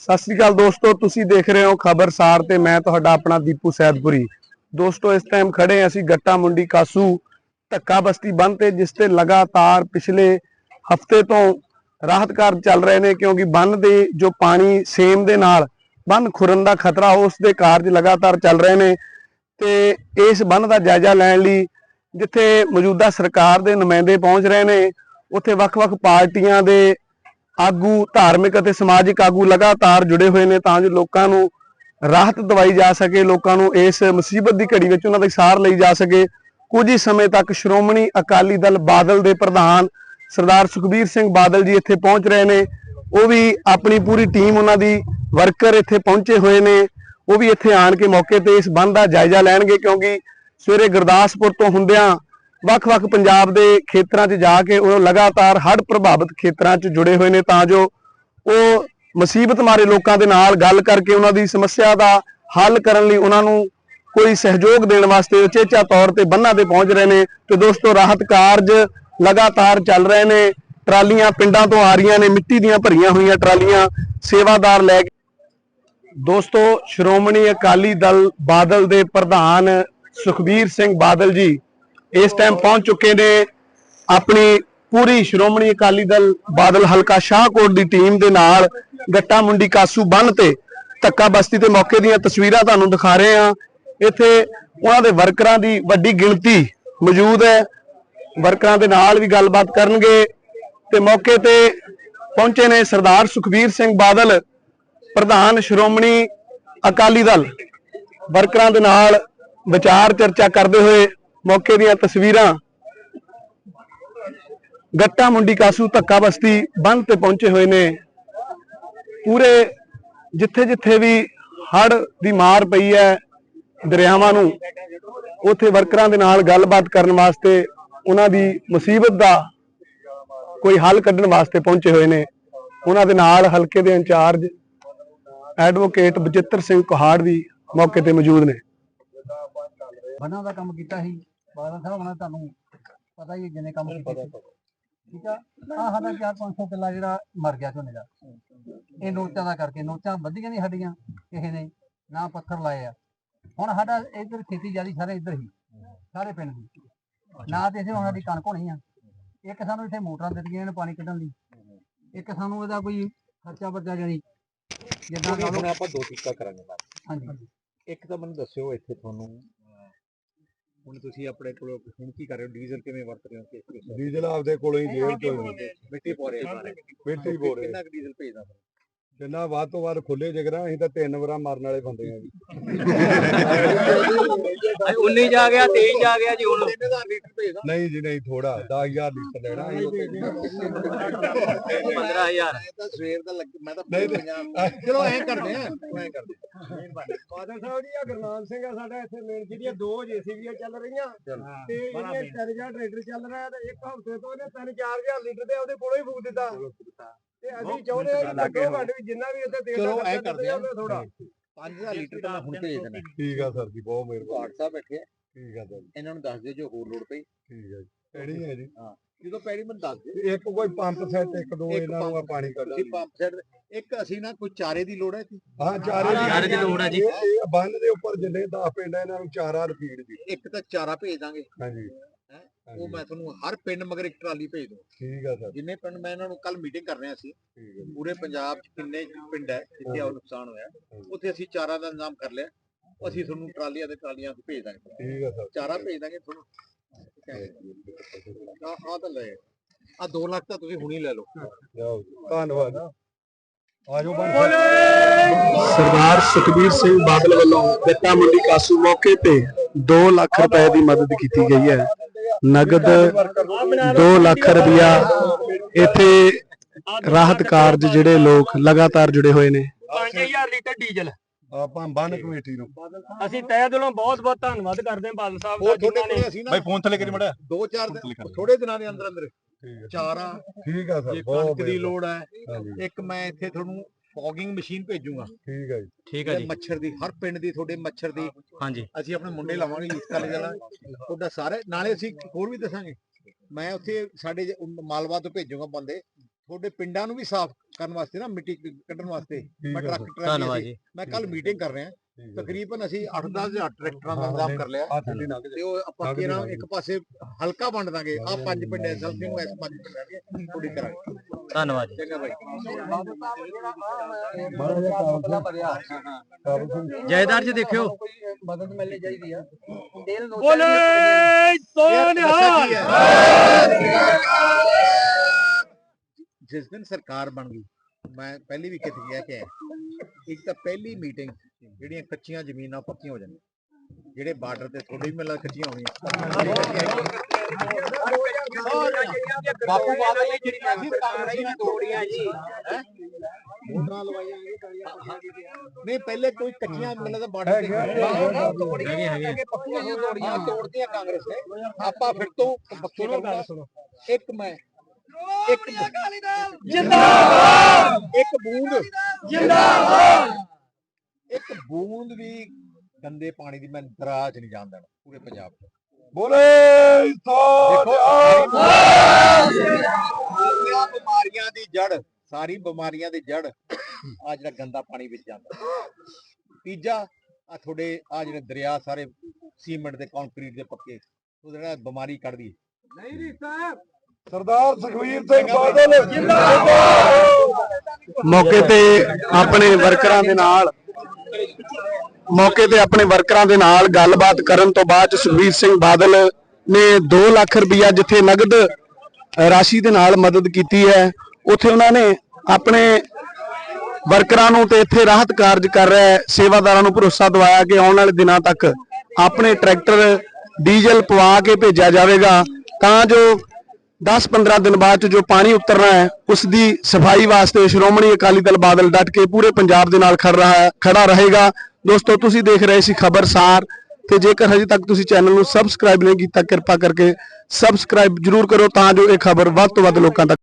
ਸਤਿ ਸ੍ਰੀ ਅਕਾਲ ਦੋਸਤੋ, ਤੁਸੀਂ ਦੇਖ ਰਹੇ ਹੋ ਖਬਰਸਾਰ ਤੇ ਮੈਂ ਤੁਹਾਡਾ ਆਪਣਾ ਦੀਪੂ ਸੈਦਪੁਰੀ। ਦੋਸਤੋ, ਇਸ ਟਾਈਮ ਖੜੇ ਅਸੀਂ ਗੱਟਾ ਮੁੰਡੀ ਕਾਸੂ ਧੱਕਾ ਬਸਤੀ ਬੰਨ ਤੇ, ਜਿਸ ਤੇ ਲਗਾਤਾਰ ਪਿਛਲੇ ਹਫ਼ਤੇ ਤੋਂ ਰਾਹਤ ਕਾਰਜ ਚੱਲ ਰਹੇ ਨੇ, ਕਿਉਂਕਿ ਬੰਨ ਦੇ ਜੋ ਪਾਣੀ ਸੇਮ ਦੇ ਨਾਲ ਬੰਨ ਖੁਰਨ ਦਾ ਖਤਰਾ, ਉਸ ਦੇ ਕਾਰਜ ਲਗਾਤਾਰ ਚੱਲ ਰਹੇ ਨੇ। ਤੇ ਇਸ ਬੰਨ ਦਾ ਜਾਇਜ਼ਾ ਲੈਣ ਲਈ ਜਿੱਥੇ ਮੌਜੂਦਾ ਸਰਕਾਰ ਦੇ ਨੁਮਾਇੰਦੇ ਪਹੁੰਚ ਰਹੇ ਨੇ, ਉੱਥੇ ਵੱਖ-ਵੱਖ ਪਾਰਟੀਆਂ ਦੇ ਆਗੂ, ਧਾਰਮਿਕ ਅਤੇ ਸਮਾਜਿਕ ਆਗੂ ਲਗਾਤਾਰ ਜੁੜੇ ਹੋਏ ਨੇ ਤਾਂ ਜੋ ਲੋਕਾਂ ਨੂੰ ਰਾਹਤ ਦਵਾਈ ਜਾ ਸਕੇ, ਲੋਕਾਂ ਨੂੰ ਇਸ ਮੁਸੀਬਤ ਦੀ ਘੜੀ ਵਿੱਚ ਉਹਨਾਂ ਦੀ ਸਾਰ ਲਈ ਜਾ ਸਕੇ। ਕੁਝ ਹੀ ਸਮੇਂ ਤੱਕ ਸ਼੍ਰੋਮਣੀ ਅਕਾਲੀ ਦਲ ਬਾਦਲ ਦੇ ਪ੍ਰਧਾਨ ਸਰਦਾਰ ਸੁਖਬੀਰ ਸਿੰਘ ਬਾਦਲ ਜੀ ਇੱਥੇ ਪਹੁੰਚ ਰਹੇ ਨੇ। ਉਹ ਵੀ ਆਪਣੀ ਪੂਰੀ ਟੀਮ ਉਹਨਾਂ ਦੀ ਵਰਕਰ ਇੱਥੇ ਪਹੁੰਚੇ ਹੋਏ ਨੇ। ਉਹ ਵੀ ਇੱਥੇ ਆਣ ਕੇ ਮੌਕੇ ਤੇ ਇਸ ਬੰਦ ਦਾ ਜਾਇਜ਼ਾ ਲੈਣਗੇ ਕਿਉਂਕਿ ਸਵੇਰੇ ਗੁਰਦਾਸਪੁਰ ਤੋਂ ਹੁੰਦਿਆਂ ਵੱਖ-ਵੱਖ ਪੰਜਾਬ ਦੇ ਖੇਤਰਾਂ 'ਚ ਜਾ ਕੇ ਉਹ ਲਗਾਤਾਰ ਹੜ੍ਹ ਪ੍ਰਭਾਵਿਤ ਖੇਤਰਾਂ 'ਚ ਜੁੜੇ ਹੋਏ ਨੇ ਤਾਂ ਜੋ ਉਹ ਮੁਸੀਬਤ ਮਾਰੇ ਲੋਕਾਂ ਦੇ ਨਾਲ ਗੱਲ ਕਰਕੇ ਉਹਨਾਂ ਦੀ ਸਮੱਸਿਆ ਦਾ ਹੱਲ ਕਰਨ ਲਈ ਉਹਨਾਂ ਨੂੰ ਕੋਈ ਸਹਿਯੋਗ ਦੇਣ ਵਾਸਤੇ ਉਚੇਚਾ ਤੌਰ ਤੇ ਬੰਨਾਂ ਤੇ ਪਹੁੰਚ ਰਹੇ ਨੇ। ਤੇ ਦੋਸਤੋ, ਰਾਹਤ ਕਾਰਜ ਲਗਾਤਾਰ ਚੱਲ ਰਹੇ ਨੇ। ਟਰਾਲੀਆਂ ਪਿੰਡਾਂ ਤੋਂ ਆ ਰਹੀਆਂ ਨੇ, ਮਿੱਟੀ ਦੀਆਂ ਭਰੀਆਂ ਹੋਈਆਂ ਟਰਾਲੀਆਂ ਸੇਵਾਦਾਰ ਲੈ ਕੇ। ਦੋਸਤੋ, ਸ਼੍ਰੋਮਣੀ ਅਕਾਲੀ ਦਲ ਬਾਦਲ ਦੇ ਪ੍ਰਧਾਨ ਸੁਖਬੀਰ ਸਿੰਘ ਬਾਦਲ ਜੀ ਇਸ ਟਾਈਮ ਪਹੁੰਚ ਚੁੱਕੇ ਨੇ ਆਪਣੀ ਪੂਰੀ ਸ਼੍ਰੋਮਣੀ ਅਕਾਲੀ ਦਲ ਬਾਦਲ ਹਲਕਾ ਸ਼ਾਹਕੋਟ ਦੀ ਟੀਮ ਦੇ ਨਾਲ ਗੱਟਾ ਮੁੰਡੀ ਕਾਸੂ ਬੰਨ ਤੇ ਧੱਕਾ ਬਸਤੀ ਤੇ ਮੌਕੇ ਦੀਆਂ ਤਸਵੀਰਾਂ ਤੁਹਾਨੂੰ ਦਿਖਾ ਰਹੇ ਹਾਂ। ਇੱਥੇ ਉਹਨਾਂ ਦੇ ਵਰਕਰਾਂ ਦੀ ਵੱਡੀ ਗਿਣਤੀ ਮੌਜੂਦ ਹੈ। ਵਰਕਰਾਂ ਦੇ ਨਾਲ ਵੀ ਗੱਲਬਾਤ ਕਰਨਗੇ ਤੇ ਮੌਕੇ ਤੇ ਪਹੁੰਚੇ ਨੇ ਸਰਦਾਰ ਸੁਖਬੀਰ ਸਿੰਘ ਬਾਦਲ ਪ੍ਰਧਾਨ ਸ਼੍ਰੋਮਣੀ ਅਕਾਲੀ ਦਲ। ਵਰਕਰਾਂ ਦੇ ਨਾਲ ਵਿਚਾਰ ਚਰਚਾ ਕਰਦੇ ਹੋਏ ਮੌਕੇ ਦੀਆਂ ਤਸਵੀਰਾਂ। ਗੱਟਾ, ਮੁੰਡੀ, ਕਾਸੂ, ਧੱਕਾ ਬਸਤੀ ਬੰਦ ਤੇ ਪਹੁੰਚੇ ਹੋਏ ਨੇ। ਪੂਰੇ ਜਿੱਥੇ ਜਿੱਥੇ ਵੀ ਹੜ ਦੀ ਮਾਰ ਪਈ ਹੈ ਦਰਿਆਵਾਂ ਨੂੰ, ਉੱਥੇ ਵਰਕਰਾਂ ਦੇ ਨਾਲ ਗੱਲਬਾਤ ਕਰਨ ਵਾਸਤੇ ਉਹਨਾਂ ਦੀ ਮੁਸੀਬਤ ਦਾ ਕੋਈ ਹੱਲ ਕੱਢਣ ਵਾਸਤੇ ਪਹੁੰਚੇ ਹੋਏ ਨੇ। ਉਹਨਾਂ ਦੇ ਨਾਲ ਹਲਕੇ ਦੇ ਇੰਚਾਰਜ ਐਡਵੋਕੇਟ ਬਚਿੱਤਰ ਸਿੰਘ ਕੋਹਾੜ ਵੀ ਮੌਕੇ ਤੇ ਮੌਜੂਦ ਨੇ। ਬੰਨਾਂ ਦਾ ਕੰਮ ਕੀਤਾ ਸੀ। ਬਾਦਲ ਸਾਹਿਬ ਉਹਨਾਂ ਤੁਹਾਨੂੰ ਪਤਾ ਹੀ ਹੈ ਜਿੰਨੇ ਕੰਮ ਕੀਤੇ ਸੀ। ਠੀਕ ਆ? ਆ ਸਾਡਾ 4-500 ਕਿੱਲਾ ਜਿਹੜਾ ਮਰ ਗਿਆ ਝੋਨੇ ਦਾ। ਇਹ ਨੋਚਾਂ ਦਾ ਕਰਕੇ ਨੋਚਾਂ ਵਧੀਆਂ ਨਹੀਂ ਸਾਡੀਆਂ ਕਿਸੇ ਨੇ ਨਾ ਪੱਥਰ ਲਾਏ ਆ। ਹੁਣ ਸਾਡਾ ਇਧਰ ਖੇਤੀ ਜਿਆਦੀ ਸਾਰੇ ਇੱਧਰ ਹੀ ਸਾਰੇ ਪਿੰਡ ਦੀ। ਨਾ ਤੇ ਇਥੇ ਹੁਣ ਸਾਡੀ ਕਣਕ ਹੋਣੀ ਆ। ਇੱਕ ਸਾਨੂੰ ਇੱਥੇ ਮੋਟਰਾਂ ਦਿੱਤੀਆਂ ਨੇ ਪਾਣੀ ਕੱਢਣ ਲਈ। ਇੱਕ ਸਾਨੂੰ ਇਹਦਾ ਕੋਈ ਖਰਚਾ ਵਰਚਾ ਜਾਨੀ ਜਿੱਦਾਂ ਹੁਣ ਆਪਾਂ ਦੋ ਚੀਜ਼ਾਂ ਕਰਾਂਗੇ। ਹਾਂਜੀ। ਇੱਕ ਤਾਂ ਮੈਨੂੰ ਦੱਸਿਓ ਇੱਥੇ ਤੁਹਾਨੂੰ ਹੁਣ ਤੁਸੀਂ ਆਪਣੇ ਕੋਲ ਹੁਣ ਕੀ ਕਰ ਰਹੇ ਹੋ? ਡੀਜ਼ਲ ਕਿਵੇਂ ਵਰਤ ਰਹੇ ਹੋ ਕਿਸ ਕਿਸ ਡੀਜ਼ਲ ਆਪਦੇ ਕੋਲੋਂ ਹੀ ਜੇਲ੍ਹ ਤੋਂ ਮਿੱਟੀ ਪਾ ਰਹੇ ਹੋ ਸਾਰੇ। ਮਿੱਟੀ ਰਹੇ ਕਿੰਨਾ ਕੁ ਡੀਜ਼ਲ ਭੇਜਦਾ ਫਿਰ? ਜਿੰਨਾ ਵੱਧ ਤੋਂ ਵੱਧ ਖੁੱਲੇ ਜਗਰਾ ਅਸੀਂ ਤਾਂ ਤਿੰਨ ਵਾਰਾਂ ਮਰਨ ਵਾਲੇ ਬੰਦੇ ਆ ਜੀ। 19 ਜਾ ਗਿਆ 23 ਜਾ ਗਿਆ ਜੀ ਹੁਣ। 3000 ਲੀਟਰ ਭੇਜਦਾ ਨਹੀਂ ਜੀ ਨਹੀਂ ਥੋੜਾ 10000 ਲੀਟਰ ਲੈਣਾ ਅਸੀਂ 15000 ਤਾਂ ਸਵੇਰ ਦਾ ਲੱਗ ਮੈਂ ਤਾਂ ਨਹੀਂ, ਚਲੋ ਐਂ ਕਰਦੇ ਆ ਐਂ ਕਰਦੇ ਬਾਦਲ ਸਾਹਿਬ ਜੀ ਆ ਗੁਰਨਾਮ ਸਿੰਘ ਆ ਸਾਡਾ ਇੱਥੇ ਮੇਨ ਜਿਹੜੀਆਂ ਦੋ ਜੀਸੀਬੀਆਂ ਚੱਲ ਰਹੀਆਂ। ਤੇ ਇਹਨੇ ਤਿੰਨ ਜਾਂ ਟਰੈਕਟਰ ਚੱਲ ਰਿਹਾ ਤੇ ਇੱਕ ਹਫ਼ਤੇ ਤੋਂ ਇਹਨੇ 3-4000 ਲੀਟਰ ਦੇ ਉਹਦੇ ਕੋਲੋਂ ਹੀ ਫੂਕ ਦਿੱਤਾ। ਤੇ ਅਸੀਂ ਚਾਹੁੰਦੇ ਹਾਂ ਕਿ ਘੱਟੋ ਘੱਟ ਵੀ ਜਿੰਨਾ ਵੀ ਇੱਥੇ ਤੇਲ ਚਲੋ ਦਾ ਐਂ ਖਰਚਾ ਕਰਦੇ ਆ ਥੋੜਾ 5000 ਲੀਟਰ ਤਾਂ ਮੈਂ ਹੁਣ ਭੇਜ ਦੇਣਾ। ਠੀਕ ਆ ਸਰ ਜੀ ਬਹੁਤ ਮਿਹਰਬਾਨੀ। ਭਾਟ ਸਾਹਿਬ ਬੈਠੇ ਆ। ਠੀਕ ਆ ਸਰ ਜੀ, ਇਹਨਾਂ ਨੂੰ ਦੱਸ ਦਿਓ ਜੋ ਹੋਰ ਲੋੜ ਪਈ। ਠੀਕ ਆ ਜੀ। ਕਿਹੜੀ ਹੈ ਜੀ। ਜਦੋਂ ਪੈੜੀ ਮੈਨੂੰ ਦੱਸ ਦਿਓ। ਇੱਕ ਕੋਈ ਪੰਪ ਸੈੱਟ ਇੱਕ ਦੋ ਇੱਕ ਇਹਨਾਂ ਨੂੰ ਆ ਪੰਪ ਪਾਣੀ ਤੁਸੀਂ ਕੱਢਣ ਪੰਪ ਸੈੱਟ ਇੱਕ ਅਸੀਂ ਨਾ ਕੋਈ ਚਾਰੇ ਦੀ ਲੋੜ ਹੈ ਇੱਥੇ ਹਾਂ ਚਾਰੇ ਚਾਰੇ ਦੀ ਲੋੜ ਆ ਜੀ। ਇਹ- ਇਹ ਬੰਨ ਦੇ ਉੱਪਰ ਜਿੰਨੇ 10 ਪਿੰਡ ਇਹਨਾਂ ਨੂੰ ਚਾਰਾ ਰਫੀਡ ਜੀ ਇੱਕ ਤਾਂ ਚਾਰਾ ਭੇਜ ਦਾਂਗੇ। ਹਾਂਜੀ। ਉਹ ਮੈਂ ਤੁਹਾਨੂੰ ਹਰ ਪਿੰਡ ਮਗਰ ਇੱਕ ਟਰਾਲੀ ਭੇਜ ਦੂੰ ਠੀਕ ਆ ਸਰ। ਜਿੰਨੇ ਪਿੰਡ ਮੈਂ ਇਹਨਾਂ ਨੂੰ ਕੱਲ ਮੀਟਿੰਗ ਕਰ ਰਿਹਾ ਸੀ ਪੂਰੇ ਪੰਜਾਬ 'ਚ ਕਿੰਨੇ ਪਿੰਡ ਹੈ ਜਿੱਥੇ ਆ ਨੁਕਸਾਨ ਹੋਇਆ ਉੱਥੇ ਅਸੀਂ ਚਾਰਾ ਦਾ ਇੰਤਜ਼ਾਮ ਕਰ ਲਿਆ ਅਸੀਂ ਤੁਹਾਨੂੰ ਟਰਾਲੀਆਂ ਦੇ ਟਰਾਲੀਆਂ ਅਸੀਂ ਭੇਜ ਦਾਂਗੇ ਠੀਕ ਆ ਸਰ। ਚਾਰਾ ਭੇਜ ਦਾਂਗੇ ਤੁਹਾਨੂੰ। ਆ ਆ ਤਾਂ ਲੈ। ਆ 2 ਲੱਖ ਤਾਂ ਤੁਸੀਂ ਹੁਣੀ ਲੈ ਲਓ। ਜਾਓ। ਧੰਨਵਾਦ। ਆਜੋ ਸਰਦਾਰ ਸੁਖਬੀਰ ਸਿੰਘ ਬਾਦਲ ਵੱਲੋਂ ਦਿੱਤਾ ਮੰਡੀ ਕਾਸੂ ਮੌਕੇ ਤੇ 2 ਲੱਖ ਰੁਪਏ ਦੀ ਮਦਦ ਕੀਤੀ ਗਈ ਹੈ। ਨਗਦ 2 ਲੱਖ ਰੁਪਇਆ ਇੱਥੇ ਰਾਹਤ ਕਾਰਜ ਜਿਹੜੇ ਲੋਕ ਲਗਾਤਾਰ ਜੁੜੇ ਹੋਏ ਨੇ। 5000 ਲੀਟਰ ਡੀਜ਼ਲ। ਆਪਾਂ ਬੰਨ ਕਮੇਟੀ ਨੂੰ। ਅਸੀਂ ਤਹਿ ਦਿਲੋਂ ਬਹੁਤ ਬਹੁਤ ਧੰਨਵਾਦ ਕਰਦੇ ਹਾਂ ਬਾਦਲ ਸਾਹਿਬ ਦਾ ਜਿਨ੍ਹਾਂ ਨੇ। ਨਾ ਫੋਨ ਥੱਲੇ ਕਰੀ ਮੜਾ। ਦੋ ਚਾਰ ਦਿਨ ਥੋੜੇ ਦਿਨਾਂ ਦੇ ਅੰਦਰ ਅੰਦਰ ਠੀਕ ਹੈ। ਚਾਰਾ। ਠੀਕ ਆ ਸਰ ਬਹੁਤ ਕਣਕ ਦੀ ਲੋੜ ਹੈ ਇੱਕ ਮੈਂ ਇੱਥੇ ਤੁਹਾਨੂੰ ਫੌਗਿੰਗ ਮਸ਼ੀਨ ਭੇਜੂਗਾ। ਠੀਕ ਹੈ ਜੀ। ਠੀਕ ਤੇ ਮੱਛਰ ਦੀ ਹਰ ਪਿੰਡ ਦੀ ਤੁਹਾਡੇ ਮੱਛਰ ਦੀ ਹਾਂਜੀ। ਅਸੀਂ ਆਪਣੇ ਮੁੰਡੇ ਲਾਵਾਂਗੇ ਇਸ ਕਾਲੇ ਵਾਲਾ ਤੁਹਾਡਾ ਸਾਰੇ ਨਾਲੇ ਅਸੀਂ ਹੋਰ ਵੀ ਦੱਸਾਂਗੇ। ਮੈਂ ਉੱਥੇ ਸਾਡੇ ਜ- ਮਾਲਵਾ ਤੋਂ ਭੇਜੂਗਾ ਬੰਦੇ। ਤੁਹਾਡੇ ਪਿੰਡਾਂ ਨੂੰ ਵੀ ਸਾਫ਼ ਕਰਨ ਵਾਸਤੇ ਨਾ ਮਿੱਟੀ ਕੱਢਣ ਵਾਸਤੇ। ਮੈਂ ਹੈ ਟਰੱਕ ਜੀ। ਮੈਂ ਕੱਲ ਮੀਟਿੰਗ ਕਰ ਰਿਹਾ। ਤਕਰੀਬਨ ਅਸੀਂ 8-10 ਹਜ਼ਾਰ ਟਰੈਕਟਰਾਂ ਦਾ ਇੰਤਜ਼ਾਮ ਕਰ ਲਿਆ। ਤੇ ਉਹ ਆਪਾਂ ਕਿਹੜਾ ਇੱਕ ਪਾਸੇ ਹਲਕਾ ਵੰਡ ਦਾਂਗੇ। ਆ ਪੰਜ ਪਿੰਡ ਐ ਸਲਫੀ ਨੂੰ ਐਸ ਪੰਜ ਪਿੰਡ ਰਹਿਣਗੇ ਥੋੜੀ ਕਰਾਂਗੇ। ਧੰਨਵਾਦ ਜੀ। ਜਾਇਦਾਰ ਜੀ ਦੇਖਿਓ। ਮਦਦ ਮਿਲਣੀ ਚਾਹੀਦੀ ਆ। ਤੇਲ ਨੋਟਾਂ ਬੋਲੇ ਸੋਨਿਹਾਲ? ਜਿਸ ਦਿਨ ਸਰਕਾਰ ਬਣ ਗਈ ਮੈਂ ਪਹਿਲੀ ਵੀ ਕਿਤੇ ਗਿਆ ਕਿ ਇੱਕ ਤਾਂ ਪਹਿਲੀ ਮੀਟਿੰਗ ਜਿਹੜੀਆਂ ਕੱਚੀਆਂ ਜ਼ਮੀਨਾਂ ਪੱਕੀਆਂ ਹੋ ਜਾਣੀਆਂ ਜਿਹੜੇ ਬਾਰਡਰ ਤੇ ਥੋੜੀ ਵੀ ਮਿਲਾਂ ਕੱਚੀਆਂ ਹੋਣੀਆਂ। ਬਾਪੂ ਬਾਦਲ ਨੇ ਜਿਹੜੀਆਂ ਸੀ ਕਾਂਗਰਸੀ ਨੇ ਤੋੜੀਆਂ ਜੀ। ਹੈਂ? ਵੋਟਾਂ ਲਵਾਈਆਂ ਇਹ ਕਾਲੀਆਂ। ਨਹੀਂ ਪਹਿਲੇ ਕੋਈ ਕੱਚੀਆਂ ਮਿਲਾਂ ਦਾ ਬਾਰਡਰ ਤੇ ਹੈਗੇ ਹੈਗੇ ਪੱਕੀਆਂ ਹੀ ਤੋੜੀਆਂ ਤੋੜਦੀਆਂ ਕਾਂਗਰਸ ਨੇ। ਆਪਾਂ ਫਿਰ ਤੋਂ ਪੱਕੀ ਕਰੂੰਗਾ। ਇੱਕ ਮੈਂ ਇੱਕ ਜਿੰਦਾਬਾਦ। ਇੱਕ ਬੂੰਦ। ਜਿੰਦਾਬਾਦ। ਇੱਕ ਬੂੰਦ ਵੀ ਗੰਦੇ ਪਾਣੀ ਦੀ ਮੈਂ ਦਰਾਜ ਨਹੀਂ ਜਾਣ ਦੇਣਾ ਪੂਰੇ ਪੰਜਾਬ 'ਚ। ਬੋਲੇ ਦੇਖੋ ਸਾਰੀਆਂ ਬਿਮਾਰੀਆਂ ਦੀ ਜੜ ਸਾਰੀ ਬਿਮਾਰੀਆਂ ਦੀ ਜੜ ਆ ਜਿਹੜਾ ਗੰਦਾ ਪਾਣੀ ਵਿੱਚ ਜਾਂਦਾ। ਤੀਜਾ ਆ ਤੁਹਾਡੇ ਆ ਜਿਹੜੇ ਦਰਿਆ ਸਾਰੇ ਸੀਮੈਂਟ ਦੇ ਕੰਕਰੀਟ ਦੇ ਪੱਕੇ ਉਹ ਜਿਹੜਾ ਬਿਮਾਰੀ ਕੱਢਦੀ ਹੈ। ਸਰਦਾਰ ਸੁਖਵੀਰ ਸਿੰਘ ਬਾਦਲ ਮੌਕੇ ਤੇ ਆਪਣੇ ਵਰਕਰਾਂ ਦੇ ਨਾਲ ਮੌਕੇ ਤੇ ਆਪਣੇ ਵਰਕਰਾਂ ਦੇ ਨਾਲ ਗੱਲਬਾਤ ਕਰਨ ਤੋਂ ਬਾਅਦ ਸੁਖਵੀਰ ਸਿੰਘ ਬਾਦਲ ਨੇ 2 ਲੱਖ ਰੁਪਇਆ ਜਿੱਥੇ ਨਗਦ ਰਾਸ਼ੀ ਦੇ ਨਾਲ ਮਦਦ ਕੀਤੀ ਹੈ। ਉੱਥੇ ਉਹਨਾਂ ਨੇ ਆਪਣੇ ਵਰਕਰਾਂ ਨੂੰ ਤੇ ਇੱਥੇ ਰਾਹਤ ਕਾਰਜ ਕਰ ਰਿਹਾ ਸੇਵਾਦਾਰਾਂ ਨੂੰ ਭਰੋਸਾ ਦਿਵਾਇਆ ਕਿ ਆਉਣ ਵਾਲੇ ਦਿਨਾਂ ਤੱਕ ਆਪਣੇ ਟਰੈਕਟਰ ਡੀਜ਼ਲ ਪਵਾ ਕੇ ਭੇਜਿਆ ਜਾਵੇਗਾ। ਤਾਂ ਜੋ 10-15 ਦਿਨ ਬਾਅਦ 'ਚ ਜੋ ਪਾਣੀ ਉਤਰਨਾ ਹੈ ਉਸ ਦੀ ਸਫ਼ਾਈ ਵਾਸਤੇ ਸ਼੍ਰੋਮਣੀ ਅਕਾਲੀ ਦਲ ਬਾਦਲ ਡਟ ਕੇ ਪੂਰੇ ਪੰਜਾਬ ਦੇ ਨਾਲ ਖੜ ਰਹਾ ਹੈ ਖੜਾ ਰਹੇਗਾ। ਦੋਸਤੋ, ਤੁਸੀਂ ਦੇਖ ਰਹੇ ਸੀ ਖਬਰਸਾਰ ਤੇ ਜੇਕਰ ਹਜੇ ਤੱਕ ਤੁਸੀਂ ਚੈਨਲ ਨੂੰ ਸਬਸਕ੍ਰਾਈਬ ਨਹੀਂ ਕੀਤਾ, ਕਿਰਪਾ ਕਰਕੇ ਸਬਸਕ੍ਰਾਈਬ ਜਰੂਰ ਕਰੋ ਤਾਂ ਜੋ ਇਹ ਖਬਰ ਵੱਧ ਤੋਂ ਵੱਧ ਲੋਕਾਂ ਤੱਕ